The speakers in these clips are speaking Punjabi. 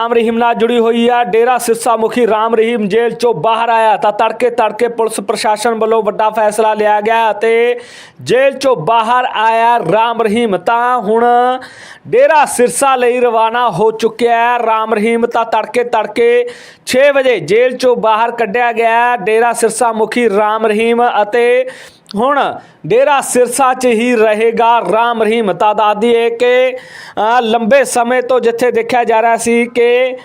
ਰਾਮ ਰਹੀਮ ਨਾਲ ਜੁੜੀ ਹੋਈ ਆ। ਡੇਰਾ ਸਿਰਸਾ ਮੁਖੀ ਰਾਮ ਰਹੀਮ ਜੇਲ੍ਹ ਚੋਂ ਬਾਹਰ ਆਇਆ ਤਾਂ ਤੜਕੇ ਤੜਕੇ ਪੁਲਿਸ ਪ੍ਰਸ਼ਾਸਨ ਵੱਲੋਂ ਵੱਡਾ ਫੈਸਲਾ ਲਿਆ ਗਿਆ ਅਤੇ ਜੇਲ੍ਹ ਚੋਂ ਬਾਹਰ ਆਇਆ ਰਾਮ ਰਹੀਮ ਤਾਂ ਹੁਣ ਡੇਰਾ ਸਿਰਸਾ ਲਈ ਰਵਾਨਾ ਹੋ ਚੁੱਕਿਆ ਹੈ। ਰਾਮ ਰਹੀਮ ਤਾਂ ਤੜਕੇ ਤੜਕੇ 6 ਵਜੇ ਜੇਲ੍ਹ ਚੋਂ ਬਾਹਰ ਕੱਢਿਆ ਗਿਆ। ਡੇਰਾ ਸਿਰਸਾ ਮੁਖੀ ਰਾਮ ਰਹੀਮ ਅਤੇ ਹੁਣ ਡੇਰਾ ਸਿਰਸਾ 'ਚ ਹੀ ਰਹੇਗਾ ਰਾਮ ਰਹੀਮ ਤਾਂ ਦੱਸਦੀ ਹੈ ਕਿ ਲੰਬੇ ਸਮੇਂ ਤੋਂ ਜਿੱਥੇ ਦੇਖਿਆ ਜਾ ਰਿਹਾ ਸੀ ਕਿ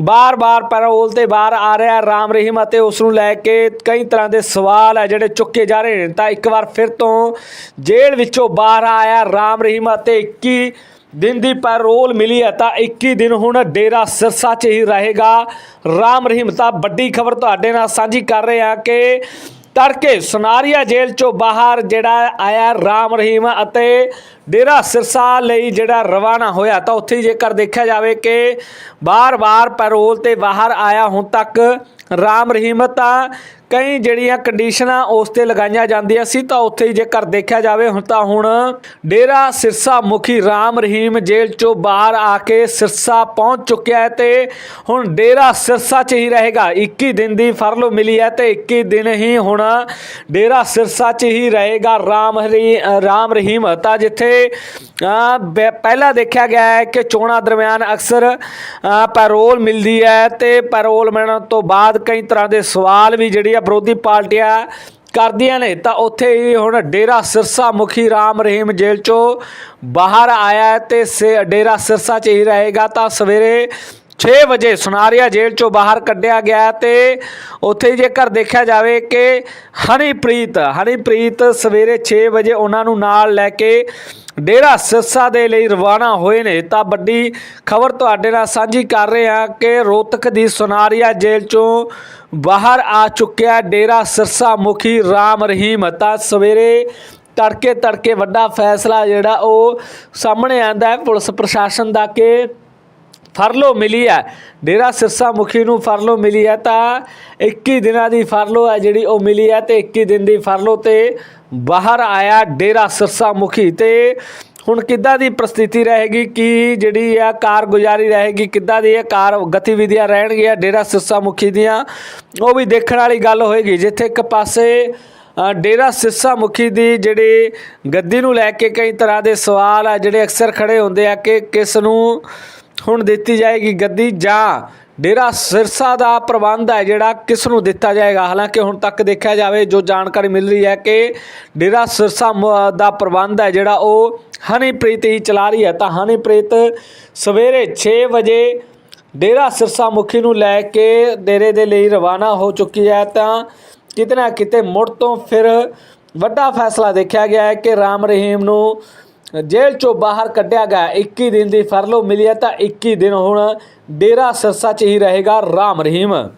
ਬਾਰ-ਬਾਰ ਪੈਰੋਲ ਤੇ ਬਾਹਰ ਆ ਰਿਹਾ ਰਾਮ ਰਹੀਮ ਅਤੇ ਉਸ ਨੂੰ ਲੈ ਕੇ ਕਈ ਤਰ੍ਹਾਂ ਦੇ ਸਵਾਲ ਹੈ ਜਿਹੜੇ ਚੁੱਕੇ ਜਾ ਰਹੇ ਨੇ। ਤਾਂ ਇੱਕ ਵਾਰ ਫਿਰ ਤੋਂ ਜੇਲ੍ਹ ਵਿੱਚੋਂ ਬਾਹਰ ਆਇਆ ਰਾਮ ਰਹੀਮ ਅਤੇ 21 ਦਿਨ ਦੀ ਪੈਰੋਲ ਮਿਲੀ ਹੈ। ਤਾਂ 21 ਦਿਨ ਹੁਣ ਡੇਰਾ ਸਿਰਸਾ 'ਚ ਹੀ ਰਹੇਗਾ ਰਾਮ ਰਹੀਮ। ਤਾਂ ਵੱਡੀ ਖਬਰ ਤੁਹਾਡੇ ਨਾਲ ਸਾਂਝੀ ਕਰ ਰਹੇ ਹਾਂ ਕਿ ਤੜਕੇ ਸੁਨਾਰੀਆ ਜੇਲ੍ਹ ਚੋਂ ਬਾਹਰ ਜਿਹੜਾ ਆਇਆ ਰਾਮ ਰਹੀਮ ਅਤੇ ਡੇਰਾ ਸਿਰਸਾ ਲਈ ਜਿਹੜਾ ਰਵਾਨਾ ਹੋਇਆ, ਤਾਂ ਉੱਥੇ ਜੇਕਰ ਦੇਖਿਆ ਜਾਵੇ ਕਿ ਬਾਰ-ਬਾਰ ਪੈਰੋਲ ਤੇ ਬਾਹਰ ਆਇਆ ਹੁਣ ਤੱਕ ਰਾਮ ਰਹੀਮ, ਤਾਂ ਕਈ ਜਿਹੜੀਆਂ ਕੰਡੀਸ਼ਨਾਂ ਉਸ ਤੇ ਲਗਾਈਆਂ ਜਾਂਦੀਆਂ ਸੀ ਤਾਂ ਉੱਥੇ ਹੀ ਜੇਕਰ ਦੇਖਿਆ ਜਾਵੇ ਹੁਣ ਤਾਂ ਹੁਣ ਡੇਰਾ ਸਿਰਸਾ ਮੁਖੀ ਰਾਮ ਰਹੀਮ ਜੇਲ੍ਹ ਚੋਂ ਬਾਹਰ ਆ ਕੇ ਸਿਰਸਾ ਪਹੁੰਚ ਚੁੱਕਿਆ ਹੈ ਤੇ ਹੁਣ ਡੇਰਾ ਸਿਰਸਾ 'ਚ ਹੀ ਰਹੇਗਾ। 21 ਦਿਨ ਦੀ ਫਰਲੋ ਮਿਲੀ ਹੈ ਤੇ 21 ਦਿਨ ਹੀ ਹੁਣ ਡੇਰਾ ਸਿਰਸਾ 'ਚ ਹੀ ਰਹੇਗਾ ਰਾਮ ਹਰੀ ਰਾਮ ਰਹੀਮ ਤਾਂ ਜਿੱਥੇ ਪਹਿਲਾਂ ਦੇਖਿਆ ਗਿਆ ਹੈ ਕਿ ਚੋਣਾਂ ਦਰਮਿਆਨ ਅਕਸਰ ਪੈਰੋਲ ਮਿਲਦੀ ਹੈ ਤੇ ਪੈਰੋਲ ਮਿਲਣ ਤੋਂ ਬਾਅਦ ਕਈ ਤਰ੍ਹਾਂ ਦੇ ਸਵਾਲ ਵੀ ਜਿਹੜੀ ਆ ਵਿਰੋਧੀ ਪਾਰਟੀਆਂ ਕਰਦੀਆਂ ਨੇ। ਤਾਂ ਉੱਥੇ ਹੀ ਹੁਣ ਡੇਰਾ ਸਿਰਸਾ ਮੁਖੀ ਰਾਮ ਰਹੀਮ ਜੇਲ੍ਹ ਚੋਂ ਬਾਹਰ ਆਇਆ ਹੈ ਤੇ ਸੇ- ਡੇਰਾ ਸਿਰਸਾ 'ਚ ਹੀ ਰਹੇਗਾ। ਤਾਂ ਸਵੇਰੇ 6 ਵਜੇ ਸੁਨਾਰੀਆ ਜੇਲ੍ਹ ਚੋਂ ਬਾਹਰ ਕੱਢਿਆ ਗਿਆ ਤੇ ਉੱਥੇ ਹੀ ਜੇਕਰ ਦੇਖਿਆ ਜਾਵੇ ਕਿ ਹਨੀਪ੍ਰੀਤ ਹਨੀਪ੍ਰੀਤ ਸਵੇਰੇ 6 ਵਜੇ ਉਹਨਾਂ ਨੂੰ ਨਾਲ ਲੈ ਕੇ ਡੇਰਾ ਸਿਰਸਾ ਦੇ ਲਈ ਰਵਾਨਾ ਹੋਏ ਨੇ। ਤਾਂ ਵੱਡੀ ਖਬਰ ਤੁਹਾਡੇ ਨਾਲ ਸਾਂਝੀ ਕਰ ਰਹੇ ਹਾਂ ਕਿ ਰੋਹਤਕ ਦੀ ਸੁਨਾਰੀਆ ਜੇਲ੍ਹ ਚੋਂ ਬਾਹਰ ਆ ਚੁੱਕਿਆ ਡੇਰਾ ਸਿਰਸਾ ਮੁਖੀ ਰਾਮ ਰਹੀਮ। ਤਾਂ ਸਵੇਰੇ ਤੜਕੇ ਤੜਕੇ ਵੱਡਾ ਫੈਸਲਾ ਜਿਹੜਾ ਉਹ ਸਾਹਮਣੇ ਆਂਦਾ ਹੈ ਪੁਲਿਸ ਪ੍ਰਸ਼ਾਸਨ ਦਾ ਕਿ ਫਰਲੋ ਮਿਲੀ ਹੈ। ਡੇਰਾ ਸਿਰਸਾ ਮੁਖੀ ਨੂੰ ਫਰਲੋ ਮਿਲੀ ਹੈ ਤਾਂ 21 ਦਿਨਾਂ ਦੀ ਫਰਲੋ ਹੈ ਜਿਹੜੀ ਉਹ ਮਿਲੀ ਹੈ ਤੇ 21 ਦਿਨ ਦੀ ਫਰਲੋ ਤੇ ਬਾਹਰ ਆਇਆ ਡੇਰਾ ਸਿਰਸਾ ਮੁਖੀ ਤੇ ਹੁਣ ਕਿੱਦਾਂ ਦੀ ਪ੍ਰਸਥਿਤੀ ਰਹੇਗੀ, ਕਿ ਜਿਹੜੀ ਆ ਕਾਰਗੁਜ਼ਾਰੀ ਰਹੇਗੀ, ਕਿੱਦਾਂ ਦੀ ਇਹ ਕਾਰ ਗਤੀਵਿਧੀਆਂ ਰਹਿਣਗੀਆਂ ਡੇਰਾ ਸਿਰਸਾ ਮੁਖੀ ਦੀਆਂ, ਉਹ ਵੀ ਦੇਖਣ ਵਾਲੀ ਗੱਲ ਹੋਏਗੀ। ਜਿੱਥੇ ਇੱਕ ਪਾਸੇ ਡੇਰਾ ਸਿਰਸਾ ਮੁਖੀ ਦੀ ਜਿਹੜੀ ਗੱਦੀ ਨੂੰ ਲੈ ਕੇ ਕਈ ਤਰ੍ਹਾਂ ਦੇ ਸਵਾਲ ਆ, ਜਿਹੜੇ ਅਕਸਰ ਖੜੇ ਹੁੰਦੇ ਆ ਕਿ ਕਿਸ ਨੂੰ ਹੁਣ ਦਿੱਤੀ ਜਾਏਗੀ ਗੱਦੀ ਜਾਂ ਡੇਰਾ ਸਿਰਸਾ ਦਾ ਪ੍ਰਬੰਧ ਹੈ ਜਿਹੜਾ ਕਿਸ ਨੂੰ ਦਿੱਤਾ ਜਾਏਗਾ? ਹਾਲਾਂਕਿ ਹੁਣ ਤੱਕ ਦੇਖਿਆ ਜਾਵੇ, ਜੋ ਜਾਣਕਾਰੀ ਮਿਲ ਰਹੀ ਹੈ ਕਿ ਡੇਰਾ ਸਿਰਸਾ ਮ- ਦਾ ਪ੍ਰਬੰਧ ਹੈ ਜਿਹੜਾ ਉਹ ਹਨੀਪ੍ਰੀਤ ਹੀ ਚਲਾ ਰਹੀ ਹੈ। ਤਾਂ ਹਨੀਪ੍ਰੀਤ ਸਵੇਰੇ 6 ਵਜੇ ਡੇਰਾ ਸਿਰਸਾ ਮੁਖੀ ਨੂੰ ਲੈ ਕੇ ਡੇਰੇ ਦੇ ਲਈ ਰਵਾਨਾ ਹੋ ਚੁੱਕੀ ਹੈ। ਤਾਂ ਕਿਤੇ ਨਾ ਕਿਤੇ ਮੁੜ ਤੋਂ ਫਿਰ ਵੱਡਾ ਫੈਸਲਾ ਦੇਖਿਆ ਗਿਆ ਹੈ ਕਿ ਰਾਮ ਰਹੀਮ ਨੂੰ ਜੇਲ੍ਹ ਚੋਂ ਬਾਹਰ ਕੱਢਿਆ ਗਿਆ। 21 ਦਿਨ ਦੀ ਫਰਲੋ ਮਿਲੀ ਹੈ ਤਾਂ 21 ਦਿਨ ਹੁਣ ਡੇਰਾ ਸਿਰਸਾ 'ਚ ਹੀ ਰਹੇਗਾ ਰਾਮ ਰਹੀਮ।